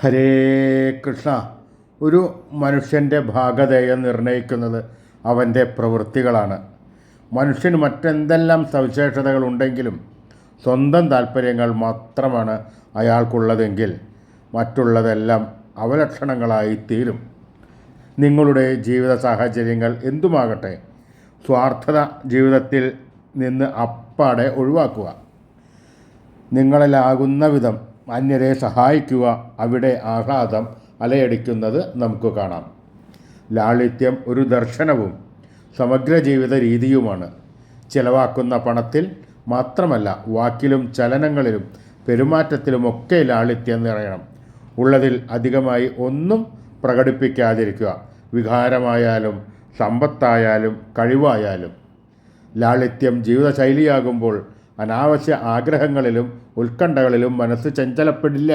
ഹരേ കൃഷ്ണ. ഒരു മനുഷ്യന്റെ ഭാഗധേയ നിർണയിക്കുന്നത് അവന്റെ പ്രവൃത്തികളാണ്. മനുഷ്യന് മറ്റെന്തെല്ലാം സവിശേഷതകളുണ്ടെങ്കിലും സ്വന്തം താല്പര്യങ്ങൾ മാത്രമാണ് അയാൾക്കുള്ളതെങ്കിൽ മറ്റുള്ളതെല്ലാം അവലക്ഷണങ്ങളായി തീരും. നിങ്ങളുടെ ജീവിത സാഹചര്യങ്ങൾ എന്തുമാകട്ടെ സ്വാർത്ഥത ജീവിതത്തിൽ നിന്ന് അപ്പാടെ ഒഴിവാക്കുക. നിങ്ങളിലാകുന്ന വിധം അന്യരെ സഹായിക്കുക അവിടെ ആഹ്ലാദം അലയടിക്കുന്നത് നമുക്ക് കാണാം. ലാളിത്യം ഒരു ദർശനവും സമഗ്ര ജീവിത രീതിയുമാണ്. ചിലവാക്കുന്ന പണത്തിൽ മാത്രമല്ല വാക്കിലും ചലനങ്ങളിലും പെരുമാറ്റത്തിലുമൊക്കെ ലാളിത്യം നിറയണം. ഉള്ളതിൽ അധികമായി ഒന്നും പ്രകടിപ്പിക്കാതിരിക്കുക. വികാരമായാലും സമ്പത്തായാലും കഴിവായാലും. ലാളിത്യം ജീവിതശൈലിയാകുമ്പോൾ അനാവശ്യ ആഗ്രഹങ്ങളിലും ഉത്കണ്ഠകളിലും മനസ്സ് ചഞ്ചലപ്പെടില്ല.